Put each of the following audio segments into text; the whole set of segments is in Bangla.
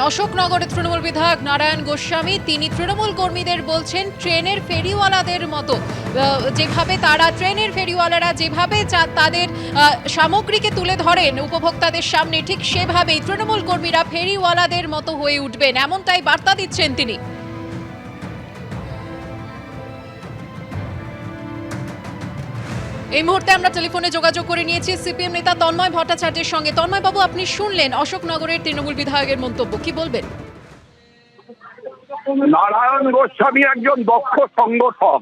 অশোকনগরের তৃণমূল বিধায়ক নারায়ণ গোস্বামী, তিনি তৃণমূল কর্মীদের বলছেন, ট্রেনের ফেরিওয়ালাদের মতো। যেভাবে তারা ট্রেনের ফেরিওয়ালারা যেভাবে তাদের সামগ্রীকে তুলে ধরেন উপভোক্তাদের সামনে, ঠিক সেভাবেই তৃণমূল কর্মীরা ফেরিওয়ালাদের মতো হয়ে উঠবেন, এমনটাই বার্তা দিচ্ছেন তিনি। এই মুহূর্তে আমরা টেলিফোনে যোগাযোগ করে নিয়েছি সিপিএম নেতা তন্ময় ভট্টাচার্যের সঙ্গে। তন্ময় বাবু আপনি শুনলেন অশোকনগরের তৃণমূল বিধায়কের মন্তব্য, কি বলবেন? নারায়ণ গোস্বামী একজন দক্ষ সংগঠক।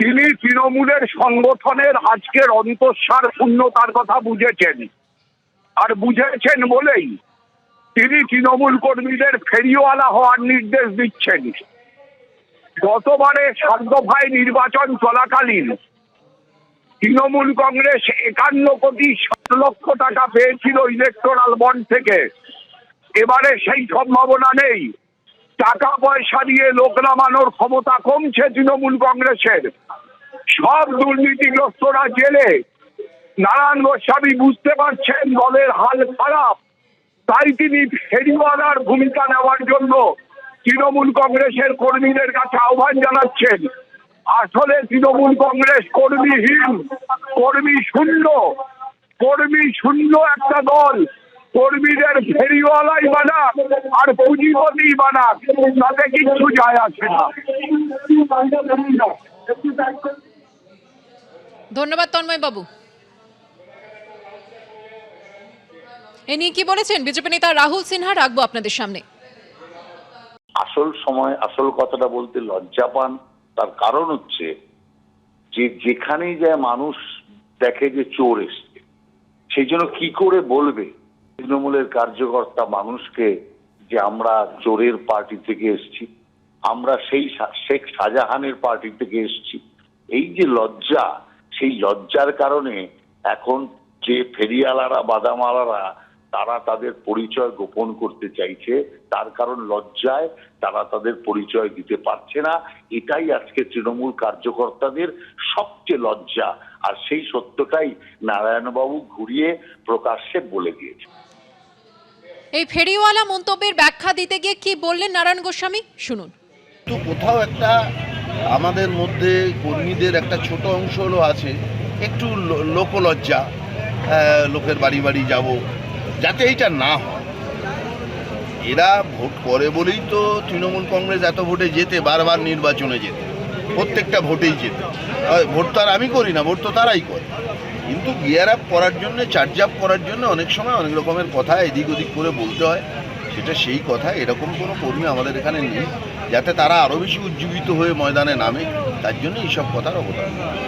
তিনি তৃণমূলের সংগঠনের আজকের অন্তঃসার শূন্যতার কথা বুঝেছেন। আর বুঝেছেন বলেই তিনি তৃণমূল কর্মীদের ফেরিওয়ালা হওয়ার নির্দেশ দিচ্ছেন। গতবারে সাধ্যভাই নির্বাচন চলাকালীন তৃণমূল কংগ্রেস একান্ন কোটি ষাট লক্ষ টাকা পেয়েছিল ইলেকটোরাল বন্ড থেকে। এবারে সেই সম্ভাবনা নেই। টাকা পয়সা দিয়ে লোক নামানোর ক্ষমতা কমছে তৃণমূল কংগ্রেসের। সব দুর্নীতিগ্রস্তরা জেলে। নারায়ণ গোস্বামী বুঝতে পারছেন দলের হাল খারাপ। তাই তিনি ফেরিওয়ালার ভূমিকা নেওয়ার জন্য তৃণমূল কংগ্রেসের কর্মীদের কাছে আহ্বান জানাচ্ছেন। আসলে তৃণমূল কংগ্রেস কর্মীহীন কর্মী শূন্য কর্মী শূন্য একটা দল কর্মীদের ফেরিওয়ালাই বানাক আর পুঁজিপতি বানাক তাতে কিচ্ছু যায় আসে না। ধন্যবাদ তন্ময় বাবু এ নিয়ে কি বলেছেন? বিজেপি নেতা রাহুল সিনহা রাখব আপনাদের সামনে। আসল সময় আসল কথাটা বলতে লজ্জা পান তার কারণ হচ্ছে যে যেখানেই যায় মানুষ দেখে যে চোর এসছে, সেই জন্য কি করে বলবে তৃণমূলের কার্যকর্তা মানুষকে যে আমরা চোরের পার্টি থেকে এসছি, আমরা সেই শেখ শাহজাহানের পার্টি থেকে এসছি। এই যে লজ্জা, সেই লজ্জার কারণে এখন যে ফেরিয়ালারা বাদামালারা তারা তাদের পরিচয় গোপন করতে চাইছে তার কারণ লজ্জায় তারা তাদের পরিচয় দিতে পারছে না। এটাই আজকে তৃণমূল কার্যকর্তাদের সবচেয়ে লজ্জা আর সেই সত্যটাই নারায়ণবাবু ঘুরিয়ে প্রকাশ্যে বলে দিয়েছে। এই ফেরিওয়ালা মন্তব্যের ব্যাখ্যা দিতে গিয়ে কি বললেন নারায়ণ গোস্বামী? শুনুন। তো কোথাও একটা আমাদের মধ্যে কর্মীদের একটা ছোট অংশ হলো আছে একটু লোকলজ্জা আহ, লোকের বাড়ি বাড়ি যাব যাতে এইটা না হয়। এরা ভোট করে বলেই তো তৃণমূল কংগ্রেস এত ভোটে যেতে বারবার নির্বাচনে যেতে প্রত্যেকটা ভোটেই যেতে ভোট তো আর আমি করি না, ভোট তো তারাই করে। কিন্তু গিয়ার আপ করার জন্য চার্জ আপ করার জন্য অনেক সময় অনেক রকমের কথা এদিক ওদিক করে বলতে হয়। সেটা সেই কথা, এরকম কোনো কর্মী আমাদের এখানে নেই। যাতে তারা আরও বেশি উজ্জীবিত হয়ে ময়দানে নামে, তার জন্য এইসব কথার অবদান।